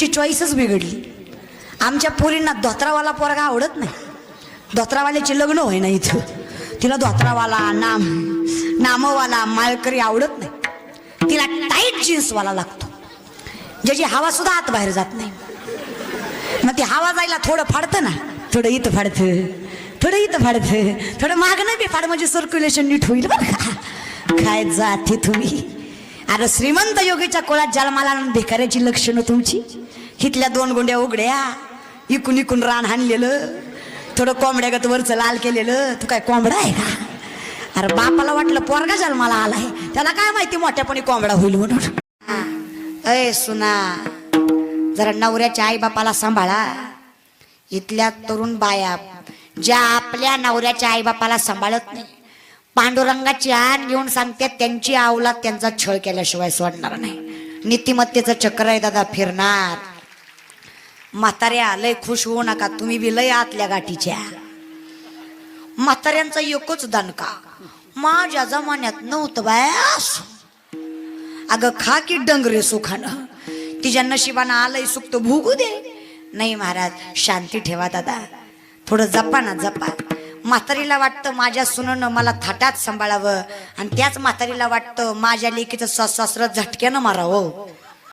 ची चॉईसच बिघडली. आमच्या पोरींना धोत्रावाला पोरगा आवडत नाही. धोत्रावाल्याचे लग्न होय ना इथं. तिला धोत्रावाला नाम नामवाला माळकरी आवडत नाही. तिला टाईट जीन्सवाला लागतो. ज्याची हवा सुद्धा आत बाहेर जात नाही. मग ती हवा जायला थोडं फाडतं ना. थोडं इथं फाडतं. थोडं इथं फाडतं. थोडं मागणं बी फाड. म्हणजे सर्क्युलेशन नीट होईल बरं का? काय जाते तुम्ही? अरे श्रीमंत योगीच्या कोळात जन्माला भिकाऱ्याची लक्षणं तुमची? हितल्या दोन गोंड्या उघड्या इकून इकून रान हाणलेलं थोडं कोंबड्यागत वरचं लाल केलेलं तू काय कोंबडा आहे का? अरे बापाला वाटलं पोरगा जन्माला आलाय. त्याला काय माहिती मोठ्यापणी कोंबडा होईल म्हणून? अय सुना जरा नवऱ्याच्या आई बापाला सांभाळा. इथल्या तरुण बाया ज्या आपल्या नवऱ्याच्या आई बापाला सांभाळत नाही पांडुरंगाची आण घेऊन सांगते त्यांची आवलात त्यांचा छळ केल्याशिवाय सोडणार नाही. नीतिमत्तेचं चक्र आहे दादा फिरणार. म्हाताऱ्या लय खुश होऊ नका तुम्ही बी लय आतल्या गाठीच्या. म्हाताऱ्यांचा एकच दणका माझ्या जमान्यात नव्हतं बायास अगं खा की डंगरे सुखानं. तिच्या नशिबानं आलंय सुख तर भोगू दे. नाही महाराज शांती ठेवा दादा. थोडं जपा ना जपा. म्हातारीला वाटतं माझ्या सुननं मला थाटात सांभाळावं. आणि त्याच म्हातारीला वाटतं माझ्या लेकीचं सासू सासरं झटक्यानं मारावं.